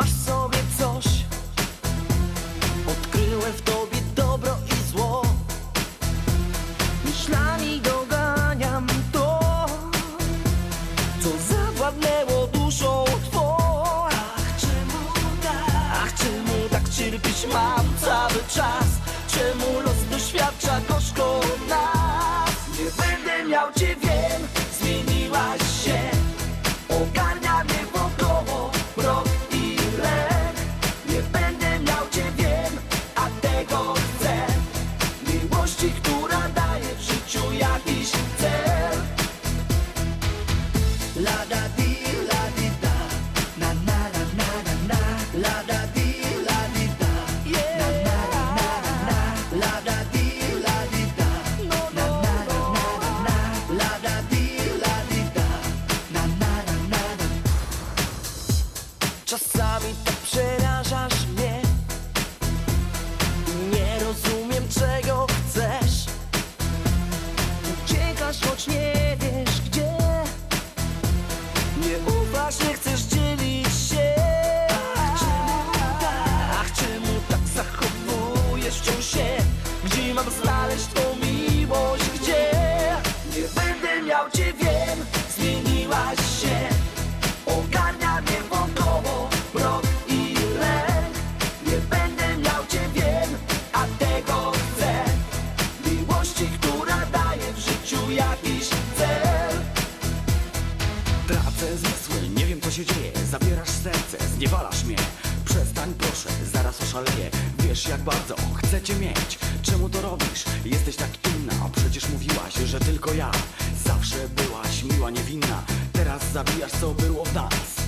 Masz sobie coś Odkryłem w tobie dobro i zło Myślami doganiam to Co zawładnęło duszą twą Ach, czemu tak? Ach, czemu tak cierpieć mam cały czas? Czemu los doświadcza gorzko nas? Nie będę miał cię, wiem, zmieniłaś się a nie chcesz dzielić się. Czemu tak, ach, czemu tak zachowujesz wciąż się? Gdzie mam znaleźć tą miłość, gdzie? Nie będę miał cię, wiem, zmieniłaś się. Ogarnia mnie wokoło i Nie będę miał cię, wiem, a tego która daje w życiu się dzieje? Zabierasz serce, zniewalasz mnie. Przestań proszę, zaraz oszaleję. Wiesz jak bardzo chcę cię mieć. Czemu to robisz? Jesteś tak inna. Przecież mówiłaś, że tylko ja. Zawsze byłaś miła, niewinna. Teraz zabijasz co było w nas